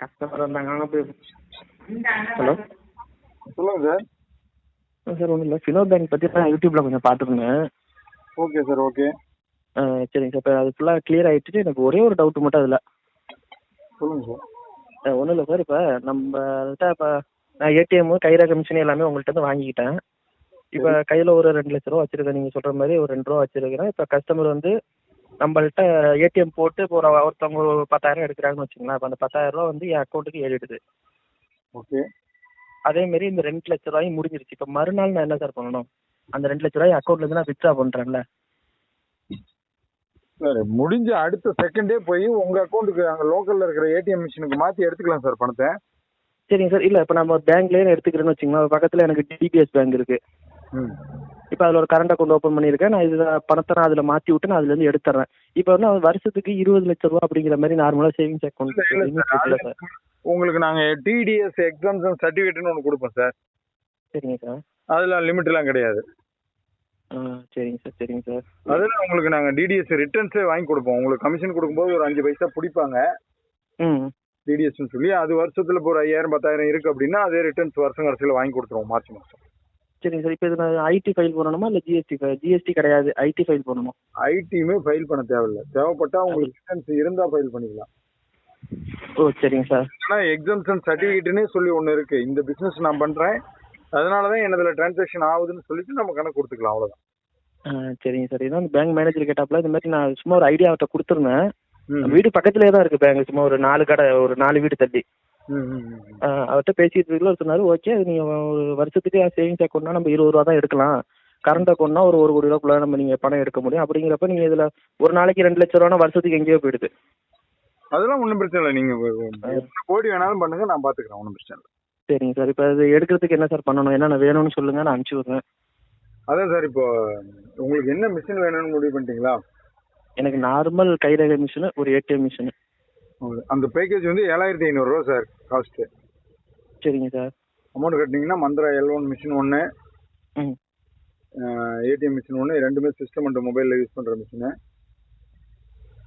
Customer வந்தாங்க போய் hello? சொல்லுங்க சார். சார் ஒன்றும் இல்லை. ஃபினோ பேங்க் பற்றி நான் யூடியூப்பில் கொஞ்சம் பார்த்துருந்தேன் ஓகே சார் ஓகே. ஆ, சரிங்க சார். இப்போ அது ஃபுல்லாக கிளியர் ஆகிட்டு எனக்கு ஒரே ஒரு டவுட் மட்டும் அதில். சொல்லுங்க சார். ஒன்றும் இல்லை சார். இப்போ நம்மள்ட்ட இப்போ நான் ஏடிஎம் கைரேகை மிஷின் எல்லாமே உங்கள்கிட்ட இருந்து வாங்கிக்கிட்டேன். இப்போ கையில் ஒரு ரெண்டு லட்ச ரூபா வச்சிருக்கேன். நீங்கள் சொல்கிற மாதிரி ஒரு ரெண்டு ரூபா வச்சிருக்கிறேன். இப்போ கஸ்டமர் வந்து நம்மள்ட்ட ஏடிஎம் போட்டு இப்போ ஒரு ஒருத்தவங்க ஒரு பத்தாயிரம் எடுக்கிறாங்கன்னு வச்சுங்களேன் அப்போ அந்த பத்தாயிரம் ரூபா வந்து என் அக்கௌண்ட்டுக்கு ஏறிடுது. ஓகே அதே மாதிரி இந்த ரெண்டு லட்ச ரூபாயும் முடிஞ்சிருச்சு. இப்போ மறுநாள் நான் என்ன சார் பண்ணணும்? அந்த ரெண்டு லட்ச ரூபாய் அக்கௌண்ட்லேருந்து நான் வித்ட்ரா பண்ணுறேன்ல சார் முடிஞ்ச அடுத்த செகண்டே போய் உங்க அக்கௌண்ட்டுக்கு அங்க லோக்கல்ல இருக்கிற ஏடிஎம் மிஷினுக்கு மாத்தி எடுத்துக்கலாம் சார் பணத்தை. சரிங்க சார் இல்லை இப்போ நம்ம பேங்க்லேயே எடுத்துக்கிறேன்னு வச்சுங்களேன் பக்கத்தில் எனக்கு டிபிஎஸ் பேங்க் இருக்குது ம் இப்போ அதில் ஒரு கரண்ட் அக்கௌண்ட் ஓப்பன் பண்ணியிருக்கேன். நான் இதில் பணத்தை நான் அதில் மாற்றி விட்டு நான் அதுலேருந்து எடுத்துறேன் இப்போ வந்து அவன் வருஷத்துக்கு இருபது லட்ச ரூபா அப்படிங்கிற மாதிரி நார்மலாக சேவிங்ஸ் அக்கௌண்ட் இல்ல, சார். உங்களுக்கு நாங்க டிடிஎஸ் எக்ஸாம்ஷன் சர்டிஃபிகேட்னு ஒன்று கொடுப்போம் சார் சரிங்க சார் அதுல லிமிட் எல்லாம் கிடையாது. சரிங்க சார் சரிங்க சார் அதுல உங்களுக்கு நாங்க டிடிஎஸ் ரிட்டர்ன்ஸே வாங்கி கொடுப்போம். உங்களுக்கு கமிஷன் கொடுக்கும்போது ஒரு அஞ்சு பைசா பிடிப்பாங்க. ம். டிடிஎஸ்னு சொல்லி அது வருஷத்துல இப்போ ஒரு ஐயாயிரம் பத்தாயிரம் இருக்கு அப்படின்னா அதே ரிட்டர்ன்ஸ் வருஷம் கடைசியில் வாங்கி கொடுத்துருவோம் மார்ச் மாசம். சரிங்க சார். இப்போ இது நான் ஐடி ஃபைல் பண்ணணுமா இல்லை ஜிஎஸ்டி ஜிஎஸ்டி கிடையாது. ஐடி ஃபைல் பண்ணணுமா ஐடியுமே ஃபைல் பண்ண தேவையில்ல. தேவைப்பட்டா உங்களுக்கு ரிட்டர்ன்ஸ் இருந்தா ஃபைல் பண்ணிக்கலாம். ஓ சரிங்க சார். ஆனா எக்ஸாம்ஷன் சர்டிஃபிகேட்னே சொல்லி ஒன்று இருக்கு. இந்த பிசினஸ் நான் பண்றேன். அதனால தான் என்னதுல டிரான்சாக்ஷன் ஆகுதுன்னு சொல்லிட்டு நம்ம கணக்கு கொடுத்துக்கலாம். அவ்வளவுதான். சரிங்க சார். இதான் பேங்க் மேனேஜர் கேட்டாப்புல இந்த மாதிரி நான் சும்மா ஒரு ஐடியா அவர்கிட்ட கொடுத்துருந்தேன். வீடு பக்கத்துலேயே தான் இருக்குது பேங்க் சும்மா ஒரு நாலு கடை ஒரு நாலு வீடு தள்ளி. அவர்கிட்ட பேசிட்டு இருக்கல சொன்னாரு ஓகே நீங்கள் ஒரு வருஷத்துக்கு சேவிங்ஸ் அக்கௌண்ட்னா நம்ம இருபது ரூபா தான் எடுக்கலாம். கரண்ட் அக்கௌண்ட்னா ஒரு ஒரு கோடி ரூபாக்குள்ள நம்ம நீங்கள் பணம் எடுக்க முடியும். அப்படிங்கிறப்ப நீங்கள் இதில் ஒரு நாளைக்கு ரெண்டு லட்ச ரூபானா வருஷத்துக்கு எங்கேயோ போயிடுது. அதெல்லாம் ஒன்றும் பிரச்சனை இல்லை. நீங்க கோடி வேணாலும் பண்ணுங்க நான் பாத்துக்கிறேன் ஒன்றும் பிரச்சனை இல்லை. சரிங்க சார். இப்போ அது எடுக்கிறதுக்கு என்ன சார் பண்ணணும்? என்னென்ன வேணும்னு சொல்லுங்கள் நான் அனுப்பிச்சி விட்றேன். அதான் சார் இப்போ உங்களுக்கு என்ன மிஷின் வேணும்னு முடிவு பண்ணிட்டீங்களா? எனக்கு நார்மல் கைரேகை மிஷினு ஒரு ஏடிஎம் மிஷினு அந்த பேக்கேஜ் வந்து ஏழாயிரத்தி ஐநூறுரூவா சார் காஸ்ட்டு சரிங்க சார். அமௌண்ட் கட்டினீங்கன்னா மந்த்ரா எல் ஒன் மிஷின் ஒன்று ஏடிஎம் மிஷின் ஒன்று ரெண்டுமே சிஸ்டம் அண்ட் மொபைலில் யூஸ் பண்ணுற மிஷினு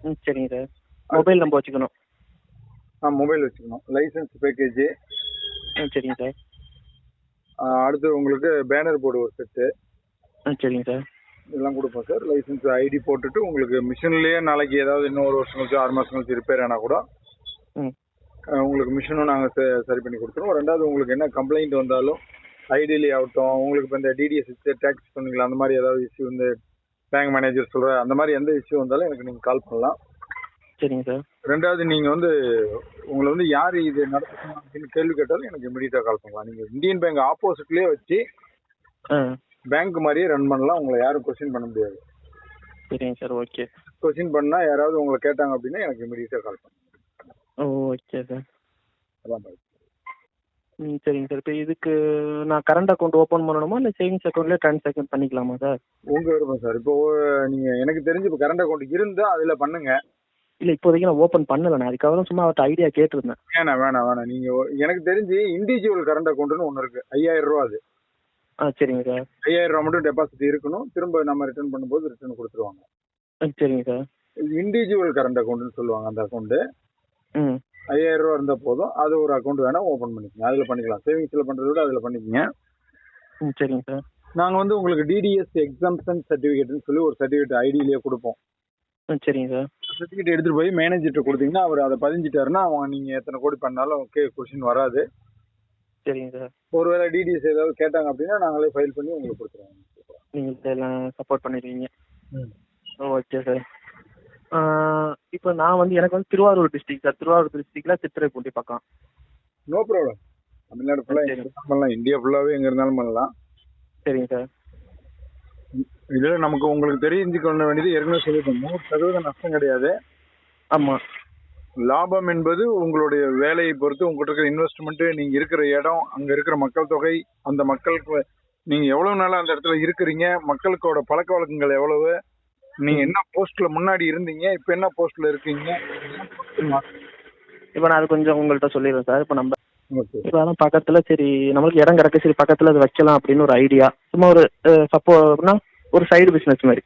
ம் சரிங்க சார். மொபைல் நம்ம வச்சுக்கணும். ஆ மொபைல் வச்சுக்கணும். லைசன்ஸ் பேக்கேஜ் ம் சரிங்க சார். அடுத்து உங்களுக்கு பேனர் போர்டு ஒரு செட்டு ம் சரிங்க சார். இதெல்லாம் கொடுப்போம் சார். லைசன்ஸ் ஐடி போட்டுட்டு உங்களுக்கு மிஷின்லேயே நாளைக்கு ஏதாவது இன்னும் ஒரு வருஷம் கழிச்சு ஆறு மாதம் கழிச்சு ரிப்பேர் ஆனால் கூட உங்களுக்கு மிஷினும் நாங்கள் சரி பண்ணி கொடுத்துருவோம். ரெண்டாவது உங்களுக்கு என்ன கம்ப்ளைண்ட் வந்தாலும் ஐடிலி ஆகட்டும் உங்களுக்கு இப்போ இந்த டிடிஎஸ் டேக்ஸ் சொன்னீங்களா அந்த மாதிரி ஏதாவது இஷ்யூ வந்து பேங்க் மேனேஜர் சொல்கிற அந்த மாதிரி எந்த இஷ்யூ வந்தாலும் எனக்கு நீங்கள் கால் பண்ணலாம். சரிங்க சார். ரெண்டாவது நீங்கள் வந்து உங்களை வந்து யார் இது நடத்தணும் அப்படின்னு கேள்வி கேட்டாலும் எனக்கு இமீடியட்டாக கால் பண்ணலாம். நீங்கள் இந்தியன் பேங்க் ஆப்போசிட்லேயே வச்சு பேங்க் மாதிரியே ரன் பண்ணலாம். உங்களை யாரும் கொஸ்டின் பண்ண முடியாது. சரிங்க சார் ஓகே கொஸ்டின் பண்ணால் யாராவது உங்களை கேட்டாங்க அப்படின்னா எனக்கு இமீடியட்டாக கால் பண்ணுங்க. ஓகே சார் அதான். ம் சரிங்க சார் இப்போ இதுக்கு நான் கரண்ட் அக்கௌண்ட் ஓப்பன் பண்ணணுமா? இல்லை சேவிங்ஸ் அக்கௌண்ட்லேயே ட்ரான்சாக்ஷன் பண்ணிக்கலாமா சார் உங்க விருப்பம் சார் இப்போ நீங்கள் எனக்கு தெரிஞ்சு இப்போ கரண்ட் அக்கௌண்ட் இருந்தால் அதில் பண்ணுங்க. இல்லை இப்போதைக்கு நான் ஓப்பன் பண்ணலை. நான் அதுக்காக தான் சும்மா அவர்கிட்ட ஐடியா கேட்டிருந்தேன். வேணாம் வேணாம் வேணாம். நீங்கள் எனக்கு தெரிஞ்சு இண்டிவிஜுவல் கரண்ட் அக்கௌண்ட்னு ஒன்று இருக்குது ஐயாயிரம் ரூபா அது. ஆ சரிங்க சார். ஐயாயிரம் ரூபா மட்டும் டெபாசிட் இருக்கணும். திரும்ப நம்ம ரிட்டர்ன் பண்ணும்போது ரிட்டர்ன் கொடுத்துருவாங்க. ஆ சரிங்க சார். இண்டிவிஜுவல் கரண்ட் அக்கௌண்ட்னு சொல்லுவாங்க அந்த அக்கௌண்ட்டு ம். ஐயாயிரம் ரூபா இருந்தால் போதும். அது ஒரு அக்கௌண்ட் வேணால் ஓப்பன் பண்ணிக்கங்க அதில் பண்ணிக்கலாம். சேவிங்ஸில் பண்ணுறத விட அதில் பண்ணிக்கங்க. ம் சரிங்க சார். நாங்கள் வந்து உங்களுக்கு டிடிஎஸ் எக்ஸாம்ஷன் சர்டிஃபிகேட்னு சொல்லி ஒரு சர்டிஃபிகேட் ஐடியிலேயே கொடுப்போம். ம் சரிங்க சார். சர்டிஃபிகேட் எடுத்துகிட்டு போய் மேனேஜர்கிட்ட கொடுத்தீங்கன்னா அவர் அதை பதிஞ்சிட்டாருன்னா அவங்க நீங்கள் எத்தனை கோடி பண்ணாலும் ஓகே கொஷின் வராது. சரிங்க சார். ஒருவேளை டிடிஎஸ் ஏதாவது கேட்டாங்க அப்படின்னா நாங்களே ஃபைல் பண்ணி உங்களுக்கு கொடுத்துருவோம். நீங்கள் எல்லாம் சப்போர்ட் பண்ணிடுவீங்க. ஓகே சார் இப்போ நான் வந்து எனக்கு வந்து திருவாரூர் டிஸ்ட்ரிக்ட் சார் திருவாரூர் டிஸ்ட்ரிக்டில் சித்திரைப்பூண்டி பக்கம். நோ ப்ராப்ளம் தமிழ்நாடு ஃபுல்லாக பண்ணலாம். இந்தியா ஃபுல்லாகவே எங்கே இருந்தாலும் பண்ணலாம். சரிங்க சார் இதில் நமக்கு உங்களுக்கு தெரிஞ்சுக்கொள்ள வேண்டியது ஏற்கனவே சொல்லிட்டோம் நூறு சதவீதம் நஷ்டம் கிடையாது. ஆமாம் லாபம் என்பது உங்களுடைய வேலையை பொறுத்து உங்கள்கிட்ட இருக்கிற இன்வெஸ்ட்மெண்ட்டு நீங்கள் இருக்கிற இடம் அங்கே இருக்கிற மக்கள் தொகை அந்த மக்களுக்கு நீங்கள் எவ்வளோ நாளாக அந்த இடத்துல இருக்கிறீங்க மக்களுக்கோட பழக்க வழக்கங்கள் எவ்வளவு நீங்கள் என்ன போஸ்ட்டில் முன்னாடி இருந்தீங்க இப்போ என்ன போஸ்ட்டில் இருக்கீங்க? இப்போ நான் அது கொஞ்சம் உங்கள்கிட்ட சொல்லிடுறேன் சார். இப்போ நம்ம இப்போ அதான் பக்கத்தில் சரி நம்மளுக்கு இடம் கிடக்கு சரி பக்கத்தில் அது வைக்கலாம் அப்படின்னு ஒரு ஐடியா சும்மா ஒரு சப்போனா ஒரு சைடு பிஸ்னஸ் மாதிரி.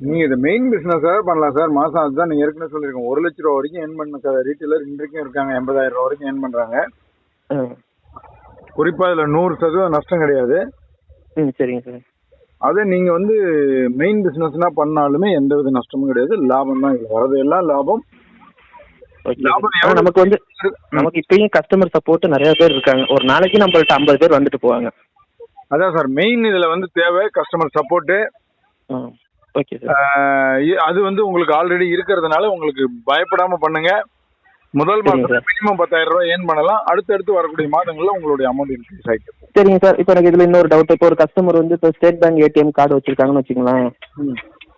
நீங்க இது மெயின் பிசினஸ் பண்ணலாம் சார் மாசம் அதுதான் நீங்க ஏற்கனவே சொல்லிருக்கோம் ஒரு லட்ச ரூபா வரைக்கும் ஏர்ன் பண்ண ரீட்டைலர் இன்றைக்கும் இருக்காங்க. எண்பதாயிரம் ரூபா வரைக்கும் ஏர்ன் பண்றாங்க. ஆ. குறிப்பா இதுல நூறு சதவீதம் நஷ்டம் கிடையாது. ம் சரிங்க சார் அதே நீங்க வந்து மெயின் பிசினஸ்னா பண்ணாலுமே எந்த வித நஷ்டமும் கிடையாது. லாபம் தான் இதுல. வரது எல்லாம் லாபம். நமக்கு வந்து நமக்கு இப்பயும் கஸ்டமர் சப்போர்ட் நிறைய பேர் இருக்காங்க. ஒரு நாளைக்கு நம்மள்ட்ட ஐம்பது பேர் வந்துட்டு போவாங்க. அதான் சார் மெயின் இதுல வந்து தேவை கஸ்டமர் சப்போர்ட் ஆ. ஓகே சார் அது வந்து உங்களுக்கு ஆல்ரெடி இருக்கிறதுனால உங்களுக்கு பயப்படாம பண்ணுங்க. முதல் சார். மினிமம் பத்தாயிரம் ரூபாய் ஏர்ன் பண்ணலாம். அடுத்தடுத்து வரக்கூடிய மாதங்கள்ல உங்களுடைய அமௌண்ட் இன்க்ரீஸ் ஆகிட்டு சரிங்க சார் இப்போ எனக்கு இதுல இன்னொரு டவுட் இப்போ ஒரு கஸ்டமர் வந்து இப்போ ஸ்டேட் பேங்க் ஏடிஎம் கார்டு வச்சிருக்காங்கன்னு வச்சுங்களேன்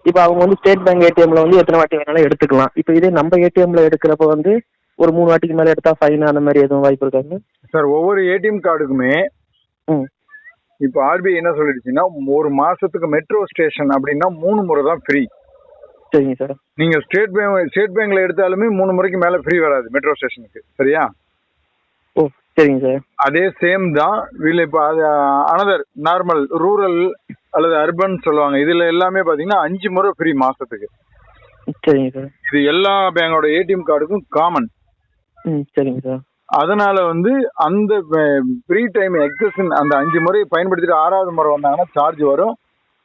இப்போ அவங்க வந்து ஸ்டேட் பேங்க் ஏடிஎம்ல வந்து எத்தனை வாட்டி வேணாலும் எடுத்துக்கலாம். இப்போ இதே நம்ம ஏடிஎம்ல எடுக்கிறப்ப வந்து ஒரு மூணு வாட்டிக்கு மேல எடுத்தா ஃபைன் அந்த மாதிரி எதுவும் வாய்ப்பு இருக்காங்க சார் ஒவ்வொரு ஏடிஎம் கார்டுக்குமே ம். இப்போ ஆர்பிஐ என்ன சொல்லிடுச்சுன்னா ஒரு மாசத்துக்கு மெட்ரோ ஸ்டேஷன் அப்படின்னா மூணு முறை தான் ஃப்ரீ சரிங்க சார் நீங்க ஸ்டேட் பேங்க் ஸ்டேட் பேங்க்ல எடுத்தாலுமே மூணு முறைக்கு மேல ஃப்ரீ வராது மெட்ரோ ஸ்டேஷனுக்கு சரியா? ஓ சரிங்க சார் அதே சேம் தான் இதுல இப்போ அது அனதர் நார்மல் ரூரல் அல்லது அர்பன் சொல்லுவாங்க. இதுல எல்லாமே பாத்தீங்கன்னா அஞ்சு முறை ஃப்ரீ மாசத்துக்கு. சரிங்க சார் இது எல்லா பேங்கோட ஏடிஎம் கார்டுக்கும் காமன் ம் சரிங்க சார் அதனால வந்து அந்த ஃப்ரீ டைம் எக்ஸசன் அந்த அஞ்சு முறை பயன்படுத்திட்டு ஆறாவது முறை வந்தாங்கன்னா சார்ஜ் வரும்.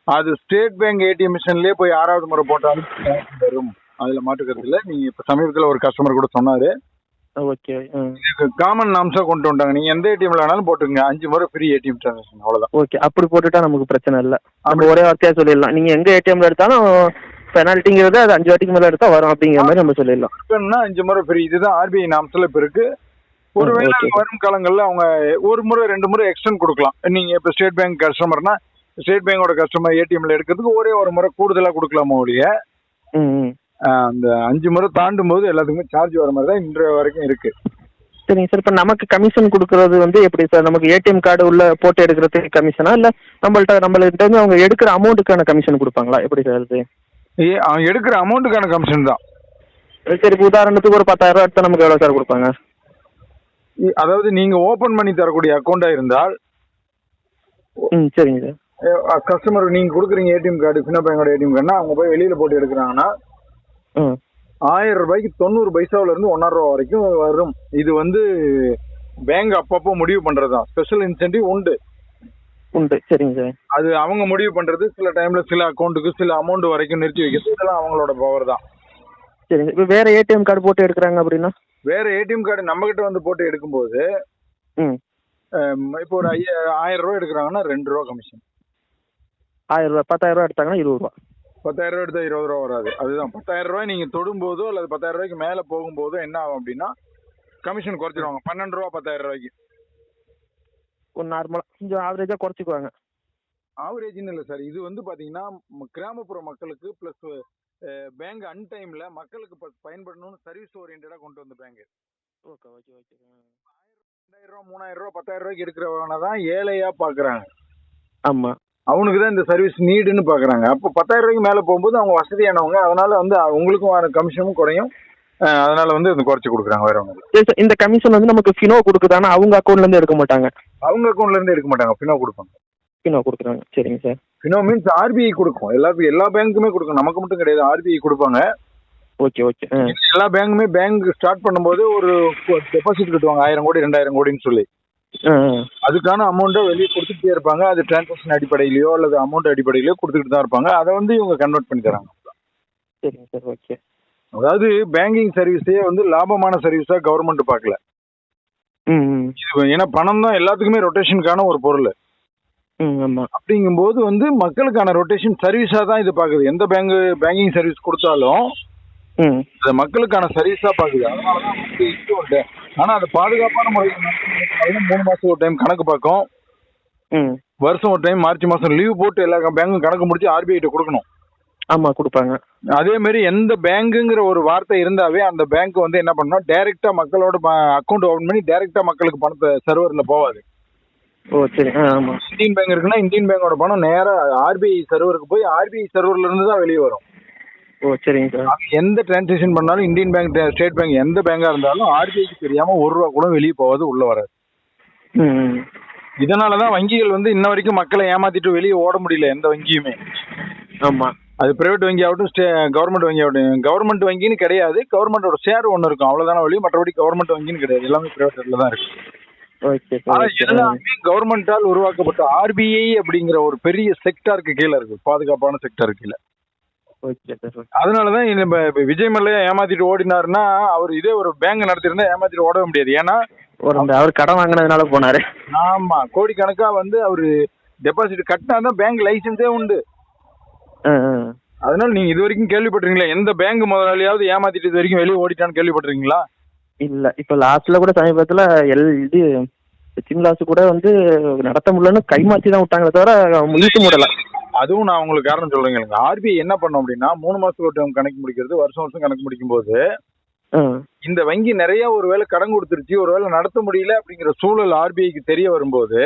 அது ஸ்டேட் பேங்க் ஏடிஎம் மிஷின்லயே போய் ஆறாவது முறை போட்டாலும் வரும். அதுல மாட்டுக்கிறது இல்ல. நீங்க இப்ப சமீபத்துல ஒரு கஸ்டமர் கூட சொன்னாரு. ஓகே காமன் நாம்ஸா கொண்டு வந்துட்டாங்க. நீங்க எந்த ஏடிஎம்ல வேணாலும் போட்டுங்க அஞ்சு முறை ஃப்ரீ ஏடிஎம் டிரான்சாக்ஷன் அவ்வளவுதான். ஓகே அப்படி போட்டுட்டா நமக்கு பிரச்சனை இல்லை. நம்ம ஒரே வார்த்தையா சொல்லிடலாம். நீங்க எங்க ஏடிஎம்ல எடுத்தாலும் பெனால்ட்டிங்கிறது அது அஞ்சு வாட்டிக்கு மேல எடுத்தா வரும் அப்படிங்கிற மாதிரி நம்ம சொல்லிடலாம். அஞ்சு முறை ஃப்ரீ இதுதான் ஆர்பிஐ நாம்ஸ்ல இப்ப இருக்கு. ஒருவேளை. வரும் காலங்கள்ல அவங்க ஒரு முறை ரெண்டு முறை எக்ஸ்டெண்ட் கொடுக்கலாம். நீங்க இப்ப ஸ்டேட் பேங்க் கஸ்டமர்னா ஸ்டேட் பேங்கோட கஸ்டமர் ஏடிஎம்ல எடுக்கிறதுக்கு ஒரே ஒரு முறை கூடுதலா கொடுக்கலாமா ஒழிய அந்த அஞ்சு முறை தாண்டும் போது எல்லாத்துக்குமே சார்ஜ் வர மாதிரி தான் இன்றைய வரைக்கும் இருக்கு. சரிங்க சார். இப்போ நமக்கு கமிஷன் கொடுக்கறது வந்து எப்படி சார்? நமக்கு ஏடிஎம் கார்டு உள்ள போட்டு எடுக்கிறதுக்கு கமிஷனா இல்லை நம்மள்ட்ட நம்மள்ட்ட இருந்து அவங்க எடுக்கிற அமௌண்ட்டுக்கான கமிஷன் கொடுப்பாங்களா? எப்படி சார் அது? ஏ, அவன் எடுக்கிற அமௌண்ட்டுக்கான கமிஷன் தான். சரி இப்போ உதாரணத்துக்கு ஒரு பத்தாயிரம் ரூபா எடுத்தா நமக்கு எவ்வளோ சார் கொடுப்பாங்க? அதாவது நீங்க ஓபன் பண்ணி தரக்கூடிய அக்கௌண்டா இருந்தால் ம் சரிங்க சார். கஸ்டமர் நீங்க கொடுக்குறீங்க ஏடிஎம் கார்டு பின்னா பேங்கோட ஏடிஎம் கார்டுனா அவங்க போய் வெளியில போட்டு எடுக்கிறாங்கன்னா ஆயிரம் ரூபாய்க்கு தொண்ணூறு பைசாவுல இருந்து ஒன்னாயிரம் ரூபா வரைக்கும் வரும். இது வந்து பேங்க் அப்பப்போ முடிவு பண்றதுதான் ஸ்பெஷல் இன்சென்டிவ் உண்டு. உண்டு. சரிங்க சார். அது அவங்க முடிவு பண்றது. சில டைம்ல சில அக்கௌண்ட்டுக்கு சில அமௌண்ட் வரைக்கும் நிறுத்தி வைக்கிறது. இதெல்லாம் அவங்களோட பவர் தான். சரிங்க இப்போ வேற ஏடிஎம் கார்டு போட்டு எடுக்கிறாங்க அப்படின்னா? வேற ஏடிஎம் கார்டு நம்ம கிட்ட வந்து போட்டு எடுக்கும்போது இப்போ ஒரு ஐய ஆயிரம் ரூபா எடுக்கிறாங்கன்னா ரெண்டு ரூபா கமிஷன் ஆயிரம் ரூபா பத்தாயிரம் ரூபா எடுத்தாங்கன்னா இருபது ரூபா. பத்தாயிரம் ரூபா எடுத்தா இருபது ரூபா வராது. அதுதான். பத்தாயிரம் ரூபாய் நீங்க தொடும்போதோ அல்லது பத்தாயிரம் ரூபாய்க்கு மேல போகும்போதோ என்ன ஆகும் அப்படின்னா கமிஷன் குறைச்சிருவாங்க. பன்னெண்டு ரூபா பத்தாயிரம் ரூபாய்க்கு. ஒரு நார்மலாக கொஞ்சம் ஆவரேஜாக குறைச்சிக்குவாங்க. ஆவரேஜ்னு இல்லை சார் இது வந்து பாத்தீங்கன்னா கிராமப்புற மக்களுக்கு பிளஸ் பேங்க் அன்டைம்ல மக்களுக்கு ப- பயன்படணும்னு சர்வீஸ் ஓரியன்டா கொண்டு வந்த பேங்க் ஓகே ஓகே ஓகே. ரெண்டாயிரம் ரூபா மூணாயிரம் ரூபா பத்தாயிரம் ரூபாய்க்கு இருக்கிறவன தான் ஏழையா பாக்குறாங்க. ஆமாம் அவனுக்கு தான் இந்த சர்வீஸ் நீடுன்னு பாக்குறாங்க. அப்போ பத்தாயிரம் ரூபாய்க்கு மேல போகும்போது அவங்க வசதியானவங்க அதனால வந்து உங்களுக்கும் வர கமிஷனும் குறையும். அதனால வந்து இது குறைச்சு கொடுக்குறாங்க வேற ஒன்று சரி சார் இந்த கமிஷன் வந்து நமக்கு ஃபினோ கொடுக்குதானா அவங்க அக்கௌண்ட்லேருந்து எடுக்க மாட்டாங்க. அவங்க அக்கௌண்ட்ல இருந்து எடுக்க மாட்டாங்க. பினோ கொடுப்பாங்க. ஃபினோ கொடுக்குறாங்க சரிங்க சார் பினோ மீன்ஸ் ஆர்பிஐ கொடுக்கும். எல்லா எல்லா பேங்க்குமே கொடுக்கும். நமக்கு மட்டும் கிடையாது. ஆர்பிஐ கொடுப்பாங்க. ஓகே ஓகே எல்லா பேங்குமே பேங்க் ஸ்டார்ட் பண்ணும்போது ஒரு டெபாசிட் கட்டுவாங்க. ஆயிரம் கோடி ரெண்டாயிரம் கோடின்னு சொல்லி. அதுக்கான அமௌண்ட்டை வெளியே கொடுத்துட்டே இருப்பாங்க. அது டிரான்சாக்ஷன் அடிப்படையிலயோ அல்லது அமௌண்ட் அடிப்படையிலயோ கொடுத்துட்டு தான் இருப்பாங்க. அதை வந்து இவங்க கன்வெர்ட் பண்ணி தராங்க சரிங்க சார் ஓகே அதாவது பேங்கிங் சர்வீஸே வந்து லாபமான சர்வீஸா கவர்மெண்ட் பார்க்கல. ஏன்னா பணம் தான் எல்லாத்துக்குமே ரொட்டேஷனுக்கான ஒரு பொருள். அப்படிங்கும்போது வந்து மக்களுக்கான ரொட்டேஷன் சர்வீஸா தான் இது பார்க்குது எந்த பேங்க் பேங்கிங் சர்வீஸ் கொடுத்தாலும் ம். அது மக்களுக்கான சர்வீஸா பார்க்குது அதனால தான் வந்து டே- ஆனா அது பாதுகாப்பான முறையில் மூணு மாசம் ஒரு டைம் கணக்கு பார்க்கும். ம். வருஷம் ஒரு டைம் மார்ச் மாசம் லீவ் போட்டு எல்லா பேங்க்கும் கணக்கு முடிச்சு ஆர்பிஐ கிட்ட கொடுக்கணும். ஆமாம் கொடுப்பாங்க. அதே மாதிரி எந்த பேங்குங்கிற ஒரு வார்த்தை இருந்தாவே அந்த பேங்க் வந்து என்ன பண்ணணும்? டைரக்டா மக்களோட அக்கௌண்ட் ஓபன் பண்ணி டைரக்டா மக்களுக்கு பணத்தை சர்வர்ல போவாது. ஓ சரி ஆ ஆமாம் இந்தியன் பேங்க் இருக்குன்னா இந்தியன் பேங்கோட பணம் நேரா ஆர்பிஐ சர்வருக்கு போய் ஆர்பிஐ சர்வர்ல இருந்து தான் வெளியே வரும். ஓ சரிங்க சார். அது எந்த டிரான்சாக்ஷன் பண்ணாலும் இந்தியன் பேங்க் ஸ்டேட் பேங்க் எந்த பேங்கா இருந்தாலும் ஆர்பிஐக்கு தெரியாம ஒரு ரூபா கூட வெளியே போகாது உள்ள வராது. ம் ம். இதனாலதான் வங்கிகள் வந்து இன்ன வரைக்கும் மக்களை ஏமாத்திட்டு வெளியே ஓட முடியல எந்த வங்கியுமே. ஆமாம் அது பிரைவேட் வங்கி ஆகட்டும் ஸ்டே கவர்மெண்ட் வங்கி ஆகட்டும் கவர்மெண்ட் வங்கின்னு கிடையாது கவர்மெண்டோட ஷேர் ஒன்று இருக்கும் அவ்வளோதான வழி மற்றபடி கவர்மெண்ட் வங்கின்னு கிடையாது எல்லாமே பிரைவேட்ல தான் இருக்கு. எல்லாமே கவர்மெண்டால் உருவாக்கப்பட்ட ஆர்பிஐ அப்படிங்கிற ஒரு பெரிய செக்டாருக்கு கீழே இருக்கு பாதுகாப்பான செக்டாருக்கு கீழே. அதனாலதான் விஜய் மல்லையா ஏமாத்திட்டு ஓடினாருன்னா அவர் இதே ஒரு பேங்க் நடத்திருந்தா ஏமாத்திட்டு ஓடவே முடியாது. ஏன்னா அவர் கடன் வாங்கினதுனால போனாரு. ஆமா கோடிக்கணக்கா வந்து அவரு டெபாசிட் கட்டினாதான் பேங்க் லைசென்ஸே உண்டு. அதனால நீங்க இது வரைக்கும் கேள்விப்பட்டிருக்கீங்களா? எந்த பேங்க் முதலாளியாவது ஏமாத்திட்டு இது வரைக்கும் வெளியே ஓடிட்டான்னு கேள்விப்பட்டிருக்கீங்களா? இல்ல இப்ப லாஸ்ட்ல கூட சமீபத்துல எல் இது சிம்லாஸ் கூட வந்து நடத்த முடியலன்னு கைமாத்தி தான் விட்டாங்களே தவிர இழுத்து மூடல அதுவும் நான் உங்களுக்கு காரணம் சொல்றேங்க ஆர்பிஐ என்ன பண்ணும் அப்படின்னா மூணு மாசத்துக்கு ஒரு time கணக்கு முடிக்கிறது வருஷம் வருஷம் கணக்கு முடிக்கும் போது இந்த வங்கி நிறைய ஒருவேளை கடன் கொடுத்துருச்சு ஒருவேளை நடத்த முடியல அப்படிங்கிற சூழல் ஆர்பிஐக்கு தெரிய வரும்போது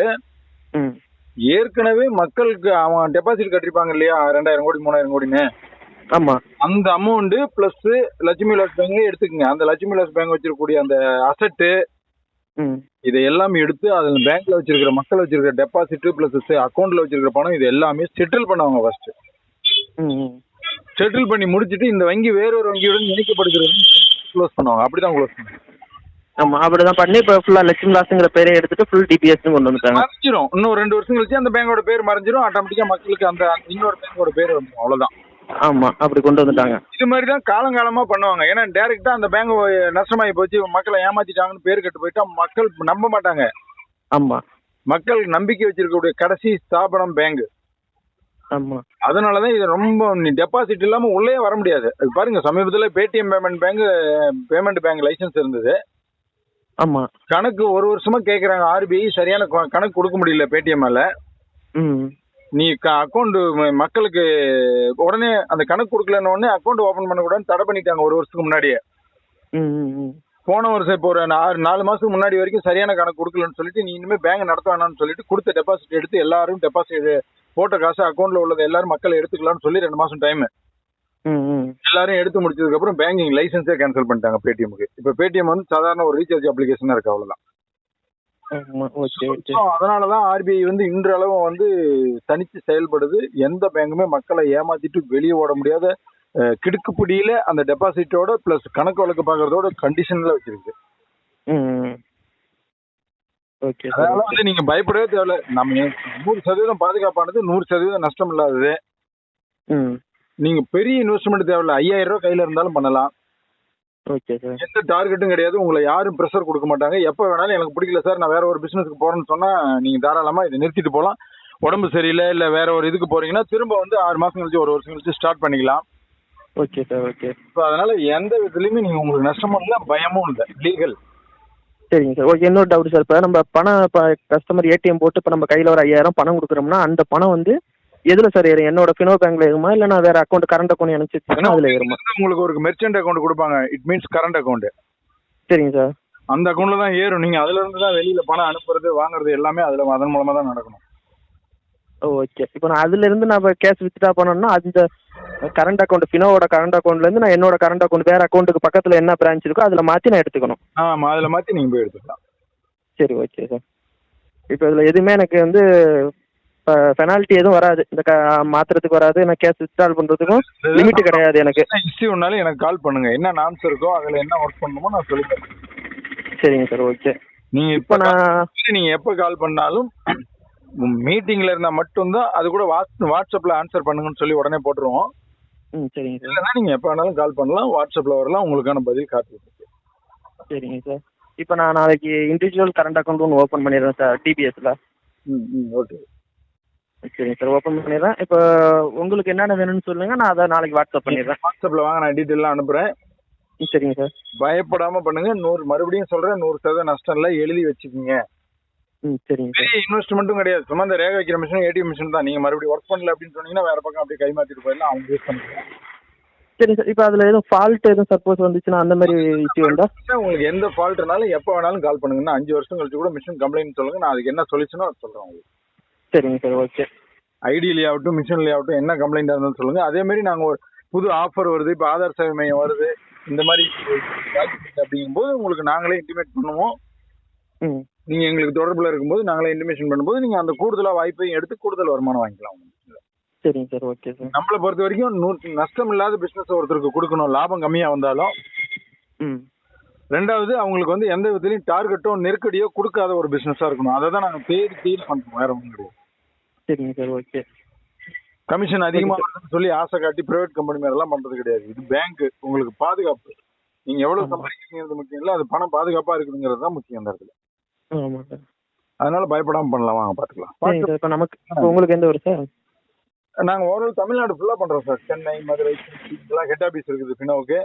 ஏற்கனவே மக்களுக்கு அவன் டெபாசிட் கட்டிருப்பாங்க இல்லையா? ரெண்டாயிரம் கோடி மூணாயிரம் கோடின்னு. ஆமா. அந்த amount plus Lakshmi Vilas bank எடுத்துக்கங்க. அந்த லட்சுமி விலாஸ் பேங்க் வச்சிருக்கக்கூடிய அந்த அசட்டு இதை எல்லாமே எடுத்து அதுல பேங்க்ல வச்சிருக்கிற மக்கள் வச்சிருக்கிற டெபாசிட் பிளஸ் அக்கௌண்ட்ல வச்சிருக்கிற பணம் இது எல்லாமே செட்டில் பண்ணுவாங்க ஃபர்ஸ்ட் செட்டில் பண்ணி முடிச்சிட்டு இந்த வங்கி வேறொரு வங்கியுடன் இணைக்கப்படுகிறது க்ளோஸ் பண்ணுவாங்க. அப்படிதான் க்ளோஸ் பண்ணுவாங்க. ஆமா அப்படிதான் பண்ணி இப்ப ஃபுல்லா லட்சுமி லாஸ்ங்கிற பேரை எடுத்துட்டு ஃபுல் டிபிஎஸ் கொண்டு வந்துட்டாங்க. மறைஞ்சிரும். இன்னும் ரெண்டு வருஷம் கழிச்சு அந்த பேங்கோட பேர் மறைஞ்சிரும். ஆட்டோமேட்டிக்கா மக்களுக்கு அந்த இன்னொரு பேங்கோட பேர் வந்துடும் அவ்வளவுதான். ஆமா அப்படி கொண்டு வந்துட்டாங்க. இது மாதிரி தான் காலங்காலமா பண்ணுவாங்க. ஏன்னா டைரக்டா அந்த பேங்க் நஷ்டமாயி போச்சு மக்களை ஏமாத்திட்டாங்கன்னு பேர் கட்டு போயிட்டா மக்கள் நம்ப மாட்டாங்க. ஆமா. மக்கள் நம்பிக்கை வச்சிருக்கக்கூடிய கடைசி ஸ்தாபனம் பேங்க் ஆமா. அதனாலதான் இது ரொம்ப டெபாசிட் இல்லாம உள்ளே வர முடியாது. அது பாருங்க சமீபத்துல Paytm payment bank payment bank licence இருந்தது. ஆமா. கணக்கு ஒரு வருஷமா கேக்குறாங்க. ஆர்பிஐ சரியான கணக்கு கொடுக்க முடியல பேடிஎம்ல ம். நீ அக்கௌண்ட் மக்களுக்கு உடனே அந்த கணக்கு கொடுக்கலன்னு உடனே அக்கௌண்ட் ஓபன் பண்ண கூடாதுன்னு தடை பண்ணிட்டாங்க ஒரு வருஷத்துக்கு முன்னாடியே. போன வருஷம் இப்போ ஒரு ஆறு நாலு மாசத்துக்கு முன்னாடி வரைக்கும் சரியான கணக்கு கொடுக்கலன்னு சொல்லிட்டு நீ இனிமே பேங்க் நடத்த வேணாம்னு சொல்லிட்டு கொடுத்த டெபாசிட் எடுத்து எல்லாரும் டெபாசிட் போட்ட காசு அக்கௌண்ட்ல உள்ளது எல்லாரும் மக்கள் எடுத்துக்கலாம்னு சொல்லி ரெண்டு மாசம் டைம் எல்லாரும் எடுத்து முடிச்சதுக்கு அப்புறம் பேங்கிங் லைசன்ஸே கேன்சல் பண்ணிட்டாங்க பேடிஎம்க்கு இப்போ பேடிஎம் வந்து சாதாரண ஒரு ரீசார்ஜ் அப்ளிகேஷனா இருக்கு அவ்வளவுதான். அதனாலதான் ஆர்பிஐ வந்து இன்றளவும் வந்து தனித்து செயல்படுது. எந்த பேங்குமே மக்களை ஏமாத்திட்டு வெளியே ஓட முடியாத கிடுக்குப்பிடியில அந்த டெபாசிட்டோட பிளஸ் கணக்கு வழக்கு பார்க்கறதோட கண்டிஷன்ல வச்சிருக்கு. அதனால வந்து நீங்க பயப்படவே தேவையில்ல. நம்ம நூறு சதவீதம் பாதுகாப்பானது நூறு சதவீதம் நஷ்டம் இல்லாதது. நீங்க பெரிய இன்வெஸ்ட்மெண்ட் தேவையில்ல. ஐயாயிரம் ரூபாய் கையில இருந்தாலும் பண்ணலாம். ஓகே சார் எந்த டார்கெட்டும் கிடையாது. உங்களை யாரும் ப்ரெஷர் கொடுக்க மாட்டாங்க. எப்போ வேணாலும் எனக்கு பிடிக்கல சார் நான் வேற ஒரு பிசினஸ்க்கு போறேன்னு சொன்னா நீங்க தாராளமா இதை நிறுத்திட்டு போகலாம் உடம்பு சரியில்லை இல்ல வேற ஒரு இதுக்கு போறீங்கன்னா திரும்ப வந்து ஆறு மாசம் கழிச்சு ஒரு வருஷம் கழிச்சு ஸ்டார்ட் பண்ணிக்கலாம். ஓகே சார் ஓகே ஸோ அதனால எந்த விதத்துலயுமே நீங்க உங்களுக்கு நஷ்டமும் இல்லை பயமும் இல்லை. லீகல் சரிங்க சார் ஓகே இன்னொரு டவுட் சார் இப்போ நம்ம பணம் இப்போ கஸ்டமர் ஏடிஎம் போட்டு இப்போ நம்ம கையில் ஒரு ஐயாயிரம் பணம் கொடுக்குறோம்னா அந்த பணம் வந்து எதில் சார் ஏறும்? என்னோட ஃபினோ பேங்க்ல ஏறுமா? இல்லை நான் வேற அக்கௌண்ட் கரண்ட் அக்கௌண்ட் வச்சுருக்கேன் அதில் ஏறுமா? உங்களுக்கு ஒரு மெர்ச்சன்ட் அக்கௌண்ட் கொடுப்பாங்க. இட் மீன்ஸ் கரண்ட் அக்கௌண்ட் சரிங்க சார் அந்த அக்கௌண்ட்ல தான் ஏறும். நீங்க அதுல இருந்து தான் வெளியில பணம் அனுப்புறது வாங்குறது எல்லாமே அதுல அதன் மூலமா தான் நடக்கணும். ஓகே இப்போ நான் அதுல இருந்து நான் கேஷ் வித்ட்ரா பண்ணணும்னா அந்த கரண்ட் அக்கௌண்ட் ஃபினோவோட கரண்ட் அக்கௌண்ட்ல இருந்து நான் என்னோட கரண்ட் அக்கௌண்ட் வேற அக்கௌண்ட்டுக்கு பக்கத்துல என்ன பிரான்ச் இருக்கோ அதுல மாத்தி நான் எடுத்துக்கணும். ஆமா அதுல மாத்தி நீங்க போய் எடுத்துக்கலாம். சரி ஓகே சார் இப்போ இதுல எதுவுமே எனக்கு வந்து பெனால்ட்டி எதுவும் வராது. இந்த மாத்துறதுக்கு வராது. நான் கேஷ் வித்ட்ரால் பண்றதுக்கும் லிமிட் கிடையாது எனக்கு. இஷ்யூ ஒன்னாலும் எனக்கு கால் பண்ணுங்க. என்ன நாம்ஸ் இருக்கோ அதுல என்ன ஒர்க் பண்ணணுமோ நான் சொல்லி தரேன் சரிங்க சார் ஓகே நீங்க இப்போ நான் நீங்க எப்ப கால் பண்ணாலும் மீட்டிங்ல இருந்தா மட்டும்தான் அது கூட வாட்ஸ் வாட்ஸ்அப்ல ஆன்சர் பண்ணுங்கன்னு சொல்லி உடனே போட்டுருவோம். சரிங்க சார் இல்லைன்னா நீங்க எப்ப வேணாலும் கால் பண்ணலாம் வாட்ஸ்அப்ல வரலாம் உங்களுக்கான பதில் இருக்கு. சரிங்க சார் இப்போ நான் நாளைக்கு இண்டிவிஜுவல் கரண்ட் அக்கௌண்ட் ஒன்று ஓப்பன் பண்ணிடுறேன் சார் டிபிஎஸ்ல ம் ம் ஓகே சரிங்க சார். ஓப்பன் பண்ணிடுறேன். இப்போ உங்களுக்கு என்னென்ன வேணும்னு சொல்லுங்க. நான் அதை நாளைக்கு வாட்ஸ்அப் பண்ணிடுறேன். வாட்ஸ்அப்ல வாங்க நான் டீட்டெயிலாம் அனுப்புறேன். ம், சரிங்க சார். பயப்படாம பண்ணுங்க. நூறு மறுபடியும் சொல்றேன். நூறு சதவீதம் நஷ்டம் இல்லை எழுதி வச்சுக்கோங்க. ம் சரிங்க சார். பெரிய இன்வெஸ்ட்மெண்ட்டும் கிடையாது. சும்மா இந்த ரேகை வைக்கிற மிஷின் ஏடிஎம் மிஷின் தான். நீங்க மறுபடியும் ஒர்க் பண்ணல அப்படின்னு சொன்னீங்கன்னா வேற பக்கம் அப்படியே கை மாத்திட்டு போயிடலாம். அவங்க யூஸ் பண்ணிக்கலாம். சரிங்க சார். இப்போ அதில் எதுவும் ஃபால்ட் எதுவும் சப்போஸ் வந்துச்சுன்னா அந்த மாதிரி இஷ்யூ வந்தா உங்களுக்கு எந்த ஃபால்ட்னாலும் எப்போ வேணாலும் கால் பண்ணுங்கன்னா அஞ்சு வருஷம் கழிச்சு கூட மிஷின் கம்ப்ளைண்ட் சொல்லுங்க. நான் அதுக்கு என்ன சொல்யூஷனோ அது சொல்றேன் உங்களுக்கு. சரிங்க சார் ஓகே ஐடியிலே ஆகட்டும் மிஷின்லேயே ஆகட்டும் என்ன கம்ப்ளைண்டாக இருந்தாலும் சொல்லுங்க. அதே மாதிரி நாங்கள் ஒரு புது ஆஃபர் வருது இப்போ ஆதார் சேவை மையம் வருது இந்த மாதிரி அப்படிங்கும்போது உங்களுக்கு நாங்களே இன்டிமேட் பண்ணுவோம். ம். நீங்க எங்களுக்கு தொடர்புல இருக்கும்போது நாங்களே இன்டிமேஷன் பண்ணும்போது நீங்க அந்த கூடுதலா வாய்ப்பையும் எடுத்து கூடுதல் வருமானம் வாங்கிக்கலாம். சரிங்க சார் ஓகே சார். நம்மளை பொறுத்த வரைக்கும் நூ- நஷ்டம் இல்லாத பிசினஸ் ஒருத்தருக்கு கொடுக்கணும் லாபம் கம்மியா வந்தாலும். ரெண்டாவது அவங்களுக்கு வந்து எந்த விதத்துலயும் டார்கெட்டோ நெருக்கடியோ கொடுக்காத ஒரு பிசினஸா இருக்கணும். அதை தான் நாங்க தேடி தேடி பண்றோம் வேற ஒன்றும் கிடையாது. சரிங்க சார் ஓகே. கமிஷன் அதிகமா வருதுன்னு சொல்லி ஆசை காட்டி பிரைவேட் கம்பெனி மேலாம் பண்றது கிடையாது. இது பேங்க் உங்களுக்கு பாதுகாப்பு. நீங்க எவ்வளவு. சம்பாதிக்கிறீங்கிறது முக்கியம் இல்ல அது பணம் பாதுகாப்பா இருக்குதுங்கிறது தான் முக்கியம் அந்த இடத்துல. சார். அதனால பயப்படாம பண்ணலாம் வாங்க பாத்துக்கலாம். இப்போ நமக்கு உங்களுக்கு எந்த ஊர் சார்? நாங்க ஓவரால் தமிழ்நாடு ஃபுல்லா பண்றோம் சார். சென்னை மதுரை இதெல்லாம் ஹெட் ஆபீஸ் இருக்குது பினோவுக்கு.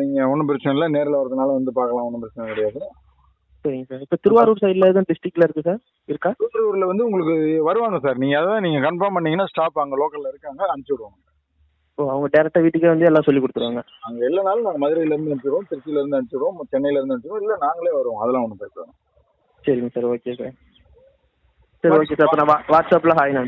நீங்க ஒன்றும் பிரச்சனை இல்லை நேரில் வரதுனால வந்து பார்க்கலாம் ஒன்றும் பிரச்சனை கிடையாது. சரிங்க சார். இப்போ திருவாரூர் சைடில் எதுவும் டிஸ்ட்ரிக்ட்ல இருக்கு சார்? இருக்கா? திருவள்ளூர்ல வந்து உங்களுக்கு வருவாங்க சார். நீங்க அதான் நீங்க கன்ஃபார்ம் பண்ணீங்கன்னா ஸ்டாப் அங்க லோக்கல்ல இருக்காங்க அனுப்பிச்சு விடுவாங்க. ஓ அவங்க டேரெக்டாக வீட்டுக்கே வந்து எல்லாம் சொல்லி கொடுத்துருவாங்க. அங்க இல்லைனாலும் நாங்க மதுரையில இருந்து அனுப்பிச்சிடுவோம் திருச்சியில இருந்து அனுப்பிச்சிடுவோம் சென்னையில இருந்து அனுப்பிச்சிடுவோம் இல்ல நாங்களே வருவோம். அதெல்லாம் ஒன்றும் இல்லை. சரிங்க சார் ஓகே சார். சரி ஓகே சார். அப்போ நான் வாட்ஸ்அப்பில் ஹாய் நான்